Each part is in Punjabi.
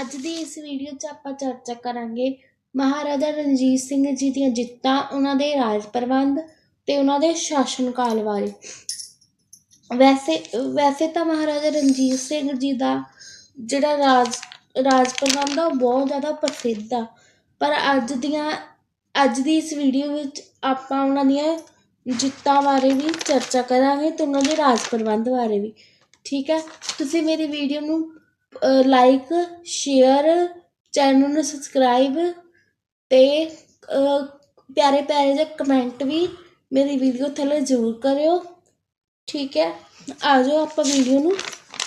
ਅੱਜ ਦੀ ਇਸ ਵੀਡੀਓ 'ਚ ਆਪਾਂ ਚਰਚਾ ਕਰਾਂਗੇ ਮਹਾਰਾਜਾ ਰਣਜੀਤ ਸਿੰਘ ਜੀ ਦੀਆਂ ਜਿੱਤਾਂ, ਉਹਨਾਂ ਦੇ ਰਾਜ ਪ੍ਰਬੰਧ ਤੇ ਉਹਨਾਂ ਦੇ ਸ਼ਾਸਨ ਕਾਲ ਬਾਰੇ। ਵੈਸੇ ਵੈਸੇ ਤਾਂ ਮਹਾਰਾਜਾ ਰਣਜੀਤ ਸਿੰਘ ਜੀ ਦਾ ਜਿਹੜਾ ਰਾਜ ਰਾਜ ਪ੍ਰਬੰਧ ਆ, ਉਹ ਬਹੁਤ ਜ਼ਿਆਦਾ ਪ੍ਰਸਿੱਧ ਆ। ਪਰ ਅੱਜ ਦੀਆਂ, ਅੱਜ ਦੀ ਇਸ ਵੀਡੀਓ ਵਿੱਚ ਆਪਾਂ ਉਹਨਾਂ ਦੀਆਂ ਜਿੱਤਾਂ ਬਾਰੇ ਵੀ ਚਰਚਾ ਕਰਾਂਗੇ ਤੇ ਉਹਨਾਂ ਦੇ ਰਾਜ ਪ੍ਰਬੰਧ ਬਾਰੇ ਵੀ। ਠੀਕ ਹੈ? ਤੁਸੀਂ ਮੇਰੀ ਵੀਡੀਓ ਨੂੰ ਲਾਈਕ ਸ਼ੇਅਰ ਚੈਨਲ ਨੂੰ ਸਬਸਕ੍ਰਾਈਬ ਅਤੇ ਪਿਆਰੇ ਪਿਆਰੇ ਜਿਹੇ ਕਮੈਂਟ ਵੀ ਮੇਰੀ ਵੀਡੀਓ ਥੱਲੇ ਜ਼ਰੂਰ ਕਰਿਓ। ਠੀਕ ਹੈ? ਆ ਜਾਓ, ਆਪਾਂ ਵੀਡੀਓ ਨੂੰ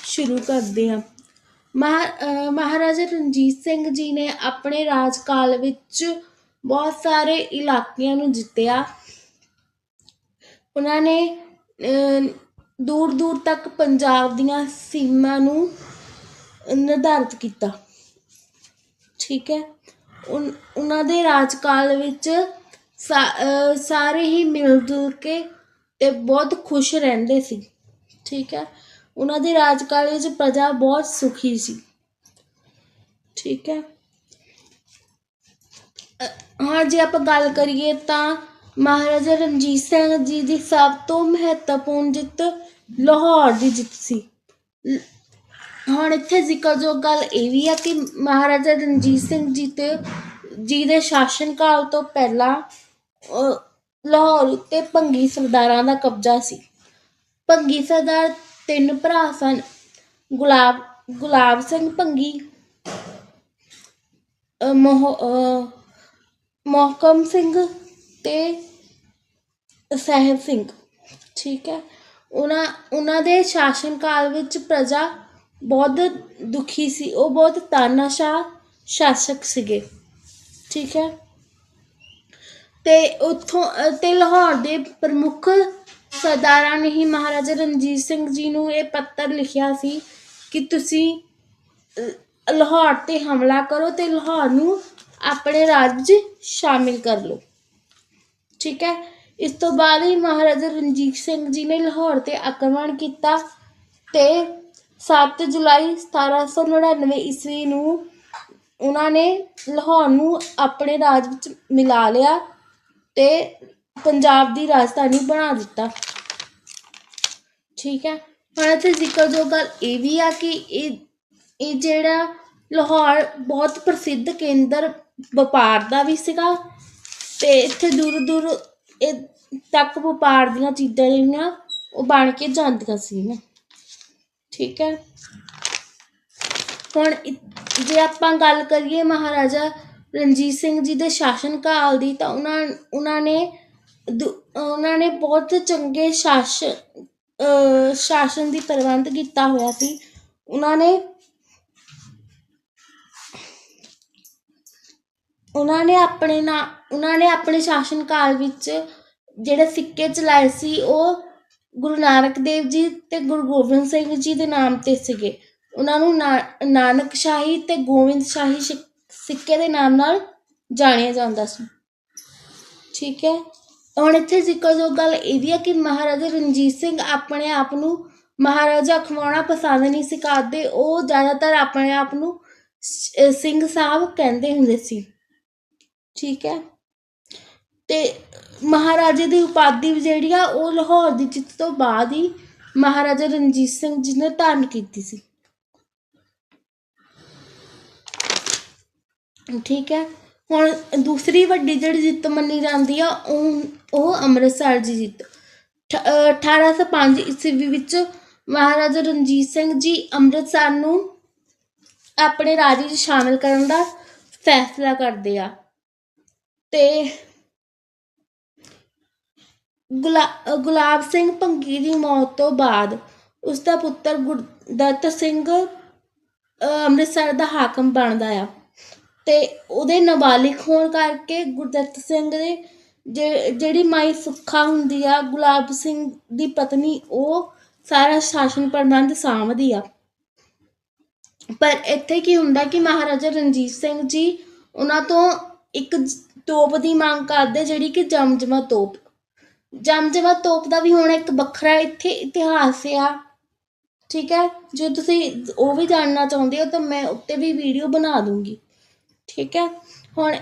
ਸ਼ੁਰੂ ਕਰਦੇ ਹਾਂ। ਮਹਾ ਮਹਾਰਾਜਾ ਰਣਜੀਤ ਸਿੰਘ ਜੀ ਨੇ ਆਪਣੇ ਰਾਜ ਕਾਲ ਵਿੱਚ ਬਹੁਤ ਸਾਰੇ ਇਲਾਕਿਆਂ ਨੂੰ ਜਿੱਤਿਆ। ਉਹਨਾਂ ਨੇ ਦੂਰ ਦੂਰ ਤੱਕ ਪੰਜਾਬ ਦੀਆਂ ਸੀਮਾ ਨੂੰ ਨਿਰਧਾਰਿਤ ਕੀਤਾ। ਠੀਕ ਹੈ। ਉਹਨਾਂ ਦੇ ਰਾਜਕਾਲ ਵਿੱਚ ਸਾਰੇ ਹੀ ਮਿਲ ਜੁਲ ਕੇ ਤੇ ਬਹੁਤ ਖੁਸ਼ ਰਹਿੰਦੇ ਸੀ। ਠੀਕ ਹੈ। ਉਹਨਾਂ ਦੇ ਰਾਜਕਾਲ ਵਿੱਚ ਪ੍ਰਜਾ ਬਹੁਤ ਸੁਖੀ ਸੀ। ਠੀਕ ਹੈ। ਹਾਂ, ਜੇ ਆਪਾਂ ਗੱਲ ਕਰੀਏ ਤਾਂ ਮਹਾਰਾਜਾ ਰਣਜੀਤ ਸਿੰਘ ਜੀ ਦੀ ਸਭ ਤੋਂ ਮਹੱਤਵਪੂਰਨ ਜਿੱਤ ਲਾਹੌਰ ਦੀ ਜਿੱਤ ਸੀ। ਹੁਣ ਇੱਥੇ ਜ਼ਿਕਰਯੋਗ ਗੱਲ ਇਹ ਵੀ ਆ ਕਿ ਮਹਾਰਾਜਾ ਰਣਜੀਤ ਸਿੰਘ ਜੀ ਤੇ ਜੀ ਦੇ ਸ਼ਾਸਨ ਕਾਲ ਤੋਂ ਪਹਿਲਾਂ ਲਾਹੌਰ ਉੱਤੇ ਭੰਗੀ ਸਰਦਾਰਾਂ ਦਾ ਕਬਜ਼ਾ ਸੀ। ਭੰਗੀ ਸਰਦਾਰ ਤਿੰਨ ਭਰਾ ਸਨ ਗੁਲਾਬ ਗੁਲਾਬ ਸਿੰਘ ਭੰਗੀ ਮੋਹਕਮ ਸਿੰਘ ਤੇ ਸਹਿਬ ਸਿੰਘ। ਠੀਕ ਹੈ। ਉਹਨਾਂ ਉਹਨਾਂ ਦੇ ਸ਼ਾਸਨ ਕਾਲ ਵਿੱਚ ਪ੍ਰਜਾ ਬਹੁਤ ਦੁਖੀ ਸੀ। ਉਹ ਬਹੁਤ ਤਾਨਾਸ਼ਾਹ ਸ਼ਾਸਕ ਸੀਗੇ। ਠੀਕ ਹੈ। ਤੇ ਉੱਥੋਂ, ਤੇ ਲਾਹੌਰ ਦੇ ਪ੍ਰਮੁੱਖ ਸਰਦਾਰਾਂ ਨੇ ਹੀ ਮਹਾਰਾਜਾ ਰਣਜੀਤ ਸਿੰਘ ਜੀ ਨੂੰ ਇਹ ਪੱਤਰ ਲਿਖਿਆ ਸੀ ਕਿ ਤੁਸੀਂ ਲਾਹੌਰ ਤੇ ਹਮਲਾ ਕਰੋ ਤੇ ਲਾਹੌਰ ਨੂੰ ਆਪਣੇ ਰਾਜ ਸ਼ਾਮਿਲ ਕਰ ਲਓ। ਠੀਕ ਹੈ। ਇਸ ਤੋਂ ਬਾਅਦ ਹੀ ਮਹਾਰਾਜਾ ਰਣਜੀਤ ਸਿੰਘ ਜੀ ਨੇ ਲਾਹੌਰ ਤੇ ਆਕਰਮਣ ਕੀਤਾ ਤੇ ਸੱਤ ਜੁਲਾਈ 1799 ਈਸਵੀ ਨੂੰ ਉਹਨਾਂ ਨੇ ਲਾਹੌਰ ਨੂੰ ਆਪਣੇ ਰਾਜ ਵਿੱਚ ਮਿਲਾ ਲਿਆ ਤੇ ਪੰਜਾਬ ਦੀ ਰਾਜਧਾਨੀ ਬਣਾ ਦਿੱਤਾ। ਠੀਕ ਹੈ। ਹੁਣ ਇੱਥੇ ਜ਼ਿਕਰਯੋਗ ਗੱਲ ਇਹ ਵੀ ਆ ਕਿ ਇਹ ਇਹ ਜਿਹੜਾ ਲਾਹੌਰ ਬਹੁਤ ਪ੍ਰਸਿੱਧ ਕੇਂਦਰ ਵਪਾਰ ਦਾ ਵੀ ਸੀਗਾ ਤੇ ਇੱਥੇ ਦੂਰ ਦੂਰ ਇਹ ਤੱਕ ਵਪਾਰ ਦੀਆਂ ਚੀਜ਼ਾਂ ਜਿਹੜੀਆਂ ਉਹ ਬਣ ਕੇ ਜਾਂਦੀਆਂ ਸੀ ਨਾ ਠੀਕ ਹੈ। ਹੁਣ ਜੇ ਆਪਾਂ ਗੱਲ ਕਰੀਏ ਮਹਾਰਾਜਾ ਰਣਜੀਤ ਸਿੰਘ ਜੀ ਦੇ ਸ਼ਾਸਨ ਕਾਲ ਦੀ, ਤਾਂ ਉਹਨਾਂ ਉਹਨਾਂ ਨੇ ਉਹਨਾਂ ਨੇ ਬਹੁਤ ਚੰਗੇ ਸ਼ਾਸਨ ਸ਼ਾਸਨ ਦੀ ਪ੍ਰਬੰਧ ਕੀਤਾ ਹੋਇਆ ਸੀ। ਉਹਨਾਂ ਨੇ ਉਹਨਾਂ ਨੇ ਆਪਣੇ ਨਾ, ਉਹਨਾਂ ਨੇ ਆਪਣੇ ਸ਼ਾਸਨ ਕਾਲ ਵਿੱਚ ਜਿਹੜੇ ਸਿੱਕੇ ਚਲਾਏ ਸੀ, ਉਹ ਗੁਰੂ ਨਾਨਕ ਦੇਵ ਜੀ ਤੇ ਗੁਰੂ ਗੋਬਿੰਦ ਸਿੰਘ ਜੀ ਦੇ ਨਾਮ ਤੇ ਸੀਗੇ। ਉਹਨਾਂ ਨੂੰ ਨਾਨਕ ਸ਼ਾਹੀ ਤੇ ਗੋਬਿੰਦ ਸ਼ਾਹੀ ਸਿ- ਸਿੱਕੇ ਦੇ ਨਾਮ ਨਾਲ ਜਾਣਿਆ ਜਾਂਦਾ ਸੀ। ਠੀਕ ਹੈ? ਹੁਣ ਇੱਥੇ ਜ਼ਿਕਰਯੋਗ ਗੱਲ ਇਹ ਵੀ ਹੈ ਕਿ ਮਹਾਰਾਜਾ ਰਣਜੀਤ ਸਿੰਘ ਆਪਣੇ ਆਪ ਨੂੰ ਮਹਾਰਾਜਾ ਖਵਾਉਣਾ ਪਸੰਦ ਨਹੀਂ ਸੀ ਕਰਦੇ। ਉਹ ਜ਼ਿਆਦਾਤਰ ਆਪਣੇ ਆਪ ਨੂੰ ਸਿੰਘ ਸਾਹਿਬ ਕਹਿੰਦੇ ਹੁੰਦੇ ਸੀ। ਠੀਕ ਹੈ? ਤੇ ਮਹਾਰਾਜੇ ਦੀ ਉਪਾਧੀ ਜਿਹੜੀ ਆ ਉਹ ਲਾਹੌਰ ਦੀ ਜਿੱਤ ਤੋਂ ਬਾਅਦ ਹੀ ਮਹਾਰਾਜਾ ਰਣਜੀਤ ਸਿੰਘ ਜੀ ਨੇ ਧਾਰਨ ਕੀਤੀ ਸੀ। ਠੀਕ ਹੈ। ਹੁਣ ਦੂਸਰੀ ਵੱਡੀ ਜਿਹੜੀ ਜਿੱਤ ਮੰਨੀ ਜਾਂਦੀ ਆ, ਉਹ ਉਹ ਅੰਮ੍ਰਿਤਸਰ ਦੀ ਜਿੱਤ। ਠ- ਅਹ 1805 ਈਸਵੀ ਵਿੱਚ ਮਹਾਰਾਜਾ ਰਣਜੀਤ ਸਿੰਘ ਜੀ ਅੰਮ੍ਰਿਤਸਰ ਨੂੰ ਆਪਣੇ ਰਾਜ ਵਿੱਚ ਸ਼ਾਮਿਲ ਕਰਨ ਦਾ ਫੈਸਲਾ ਕਰਦੇ ਆ। ਤੇ ਗੁਲਾ ਗੁਲਾਬ ਸਿੰਘ ਭੰਗੀ ਦੀ ਮੌਤ ਤੋਂ ਬਾਅਦ ਉਸ ਦਾ ਪੁੱਤਰ ਗੁਰਦੱਤ ਸਿੰਘ ਅੰਮ੍ਰਿਤਸਰ ਦਾ ਹਾਕਮ ਬਣਦਾ ਆ। ਤੇ ਉਹਦੇ ਨਾਬਾਲਿਗ ਹੋਣ ਕਰਕੇ ਗੁਰਦੱਤ ਸਿੰਘ ਦੇ ਜਿਹੜੀ ਮਾਈ ਸੁੱਖਾ ਹੁੰਦੀ ਆ, ਗੁਲਾਬ ਸਿੰਘ ਦੀ ਪਤਨੀ, ਉਹ ਸਾਰਾ ਸ਼ਾਸਨ ਪ੍ਰਬੰਧ ਸਾਂਭਦੀ ਆ। ਪਰ ਇੱਥੇ ਕੀ ਹੁੰਦਾ ਕਿ ਮਹਾਰਾਜਾ ਰਣਜੀਤ ਸਿੰਘ ਜੀ ਉਹਨਾਂ ਤੋਂ ਇੱਕ ਤੋਪ ਦੀ ਮੰਗ ਕਰਦੇ, ਜਿਹੜੀ ਕਿ ਜਮਜਮਾ ਤੋਪ। ਜਮਜਮਾ ਤੋਪ ਦਾ ਵੀ ਹੁਣ ਇੱਕ ਵੱਖਰਾ ਇੱਥੇ ਇਤਿਹਾਸ ਆ। ਠੀਕ ਹੈ? ਜੇ ਤੁਸੀਂ ਉਹ ਵੀ ਜਾਣਨਾ ਚਾਹੁੰਦੇ ਹੋ ਤਾਂ ਮੈਂ ਉੱਤੇ ਵੀ ਵੀਡੀਓ ਬਣਾ ਦੂੰਗੀ। ਠੀਕ ਹੈ? ਹੁਣ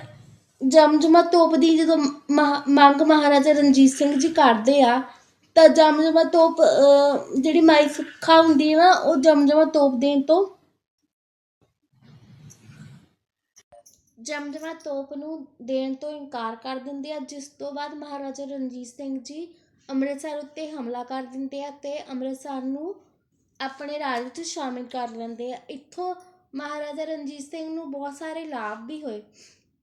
ਜਮਜਮਾ ਤੋਪ ਦੀ ਜਦੋਂ ਮਹਾ- ਮੰਗ ਮਹਾਰਾਜਾ ਰਣਜੀਤ ਸਿੰਘ ਜੀ ਕਰਦੇ ਆ, ਤਾਂ ਜਮਜਮਾ ਤੋਪ ਜਿਹੜੀ ਮਾਈ ਸੁੱਖਾ ਹੁੰਦੀ ਹੈ ਨਾ, ਉਹ ਜਮਜਮਾ ਤੋਪ ਦੇਣ ਤੋਂ ਜਮਜਮਾ ਤੋਪ ਨੂੰ ਦੇਣ ਤੋਂ ਇਨਕਾਰ ਕਰ ਦਿੰਦੇ ਆ, ਜਿਸ ਤੋਂ ਬਾਅਦ ਮਹਾਰਾਜਾ ਰਣਜੀਤ ਸਿੰਘ ਜੀ ਅੰਮ੍ਰਿਤਸਰ ਉੱਤੇ ਹਮਲਾ ਕਰ ਦਿੰਦੇ ਆ ਤੇ ਅੰਮ੍ਰਿਤਸਰ ਨੂੰ ਆਪਣੇ ਰਾਜ ਵਿੱਚ ਸ਼ਾਮਿਲ ਕਰ ਲੈਂਦੇ ਆ। ਇੱਥੋਂ ਮਹਾਰਾਜਾ ਰਣਜੀਤ ਸਿੰਘ ਨੂੰ ਬਹੁਤ ਸਾਰੇ ਲਾਭ ਵੀ ਹੋਏ।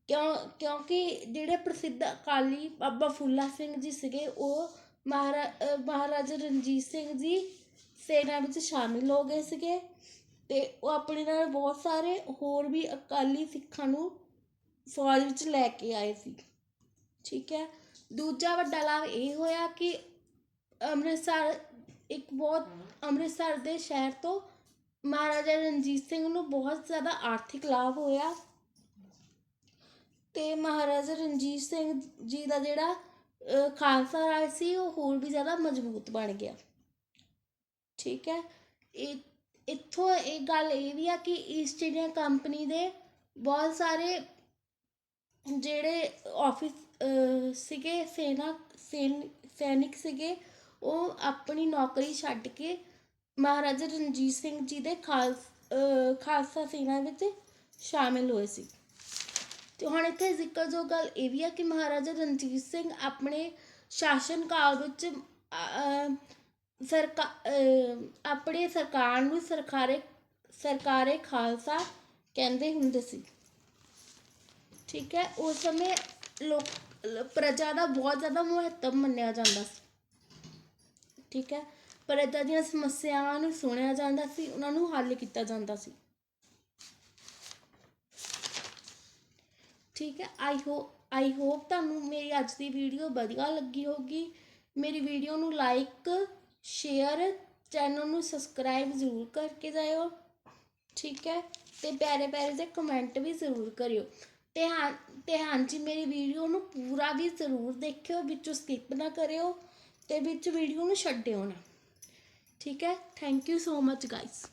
ਕਿਉਂ, ਕਿਉਂਕਿ ਜਿਹੜੇ ਪ੍ਰਸਿੱਧ ਅਕਾਲੀ ਬਾਬਾ ਫੁੱਲਾ ਸਿੰਘ ਜੀ ਸੀਗੇ, ਉਹ ਮਹਾਰਾ ਮਹਾਰਾਜਾ ਰਣਜੀਤ ਸਿੰਘ ਜੀ ਸੈਨਾ ਵਿੱਚ ਸ਼ਾਮਿਲ ਹੋ ਗਏ ਸੀਗੇ ਤੇ ਉਹ ਆਪਣੇ ਨਾਲ ਬਹੁਤ ਸਾਰੇ ਹੋਰ ਵੀ ਅਕਾਲੀ ਸਿੱਖਾਂ ਨੂੰ ਫੌਜ ਵਿੱਚ ਲੈ ਕੇ ਆਏ ਸੀ। ਠੀਕ ਹੈ। ਦੂਜਾ ਵੱਡਾ ਲਾਭ ਇਹ ਹੋਇਆ ਕਿ ਅੰਮ੍ਰਿਤਸਰ, ਇੱਕ ਬਹੁਤ ਅੰਮ੍ਰਿਤਸਰ ਦੇ ਸ਼ਹਿਰ ਤੋਂ ਮਹਾਰਾਜਾ ਰਣਜੀਤ ਸਿੰਘ ਨੂੰ ਬਹੁਤ ਜ਼ਿਆਦਾ ਆਰਥਿਕ ਲਾਭ ਹੋਇਆ। ਤੇ ਮਹਾਰਾਜਾ ਰਣਜੀਤ ਸਿੰਘ ਜੀ ਦਾ ਜਿਹੜਾ ਖਾਲਸਾ ਰਾਜ ਸੀ, ਉਹ ਹੋਰ ਵੀ ਜ਼ਿਆਦਾ ਮਜ਼ਬੂਤ ਬਣ ਗਿਆ। ਠੀਕ ਹੈ। ਇਹ, ਇੱਥੋਂ ਇਹ ਗੱਲ ਇਹ ਵੀ ਆ ਕਿ ਈਸਟ ਇੰਡੀਆ ਕੰਪਨੀ ਦੇ ਬਹੁਤ ਸਾਰੇ ਜਿਹੜੇ ਔਫਿਸ ਸੀਗੇ ਸੈਨਾ ਸੈਨ- ਸੈਨਿਕ ਸੀਗੇ ਉਹ ਆਪਣੀ ਨੌਕਰੀ ਛੱਡ ਕੇ ਮਹਾਰਾਜਾ ਰਣਜੀਤ ਸਿੰਘ ਜੀ ਦੇ ਖਾਲਸ ਖਾਲਸਾ ਸੈਨਾ ਵਿੱਚ ਸ਼ਾਮਿਲ ਹੋਏ ਸੀ। ਤੇ ਹੁਣ ਇੱਥੇ ਜ਼ਿਕਰਯੋਗ ਗੱਲ ਇਹ ਵੀ ਆ ਕਿ ਮਹਾਰਾਜਾ ਰਣਜੀਤ ਸਿੰਘ ਆਪਣੇ ਸ਼ਾਸਨ ਕਾਲ ਵਿੱਚ ਅਹ, ਸਰਕਾ ਆਪਣੇ ਸਰਕਾਰ ਨੂੰ ਸਰਕਾਰੇ ਸਰਕਾਰੇ ਖਾਲਸਾ ਕਹਿੰਦੇ ਹੁੰਦੇ ਸੀ। ਠੀਕ ਹੈ, ਉਸ ਸਮੇਂ ਲੋਕ ਪ੍ਰਜਾ ਦਾ ਬਹੁਤ ਜ਼ਿਆਦਾ ਮਹੱਤਵ ਮੰਨਿਆ ਜਾਂਦਾ ਸੀ। ਠੀਕ ਹੈ ਪ੍ਰਜਾ ਦੀਆਂ ਸਮੱਸਿਆਵਾਂ ਨੂੰ ਸੁਣਿਆ ਜਾਂਦਾ ਸੀ, ਉਹਨਾਂ ਨੂੰ ਹੱਲ ਕੀਤਾ ਜਾਂਦਾ ਸੀ। ਠੀਕ ਹੈ ਆਈ ਹੋਪ ਆਈ ਹੋਪ ਤੁਹਾਨੂੰ ਮੇਰੀ ਅੱਜ ਦੀ ਵੀਡੀਓ ਵਧੀਆ ਲੱਗੀ ਹੋਗੀ ਮੇਰੀ ਵੀਡੀਓ ਨੂੰ ਲਾਈਕ ਸ਼ੇਅਰ ਚੈਨਲ ਨੂੰ ਸਬਸਕ੍ਰਾਈਬ ਜ਼ਰੂਰ ਕਰਕੇ ਜਾਇਓ। ਠੀਕ ਹੈ, ਤੇ ਪਿਆਰੇ ਪਿਆਰੇ ਦੇ ਕਮੈਂਟ ਵੀ ਜ਼ਰੂਰ ਕਰਿਓ। ਤੇ ਹਾਂ ਤੇ ਹਾਂਜੀ ਮੇਰੀ ਵੀਡੀਓ ਨੂੰ ਪੂਰਾ ਵੀ ਜ਼ਰੂਰ ਦੇਖਿਓ, ਵਿੱਚੋਂ ਸਕਿਪ ਨਾ ਕਰਿਓ ਤੇ ਵਿੱਚ ਵੀਡੀਓ ਨੂੰ ਛੱਡਿਓ ਨਾ। ਠੀਕ ਹੈ? Thank you so much guys